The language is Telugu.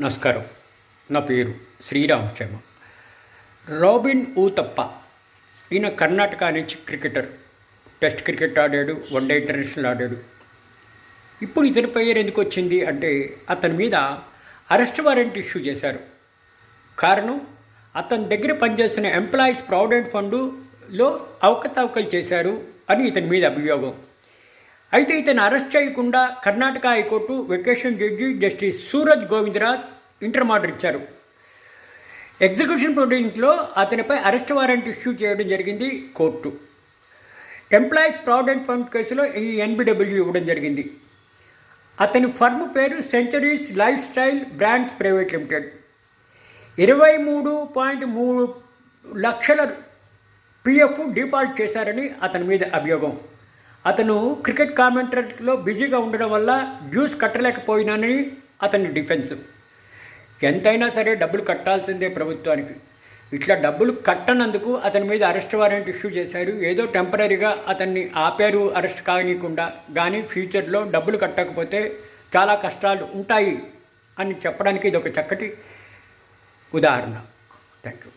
నమస్కారం. నా పేరు శ్రీరామ్ శర్మ రాబిన్ ఊతప్ప ఈయన కర్ణాటక నుంచి క్రికెటర్. టెస్ట్ క్రికెట్ ఆడాడు వన్డే ఇంటర్నేషనల్ ఆడాడు. ఇప్పుడు ఇతని పేరు ఎందుకు వచ్చింది అంటే అతని మీద అరెస్ట్ వారెంట్ ఇష్యూ చేశారు. కారణం అతని దగ్గర పనిచేస్తున్న ఎంప్లాయీస్ ప్రావిడెంట్ ఫండులో అవకతవకలు చేశారు అని ఇతని మీద అభియోగం. అయితే ఇతను అరెస్ట్ చేయకుండా Karnataka high court vacation judge justice Suraj Govindaraj inter order ఇచ్చారు. ఎగ్జిక్యూషన్ ప్రొసీడింగ్స్లో అతనిపై అరెస్ట్ వారెంట్ ఇష్యూ చేయడం జరిగింది కోర్టు. ఎంప్లాయీస్ ప్రావిడెంట్ ఫండ్ కేసులో ఈ ఎన్బిడబ్ల్యూ ఇవ్వడం జరిగింది. అతని ఫర్మ్ పేరు centuries life style brands private limited. ఇరవై మూడు పాయింట్ మూడు లక్షల పిఎఫ్ డిఫాల్ట్ చేశారని అతని మీద అభియోగం. అతను క్రికెట్ కామెంటరీలో బిజీగా ఉండడం వల్ల డ్యూస్ కట్టలేకపోయినానని అతని డిఫెన్స్. ఎంతైనా సరే డబ్బులు కట్టాల్సిందే ప్రభుత్వానికి. ఇట్లా డబ్బులు కట్టనందుకు అతని మీద అరెస్ట్ వారెంట్ ఇష్యూ చేశారు. ఏదో టెంపరీగా అతన్ని ఆపారు అరెస్ట్ కానీయకుండా కానీ ఫ్యూచర్లో డబ్బులు కట్టకపోతే చాలా కష్టాలు ఉంటాయి అని చెప్పడానికి ఇది ఒక చక్కటి ఉదాహరణ. Thank you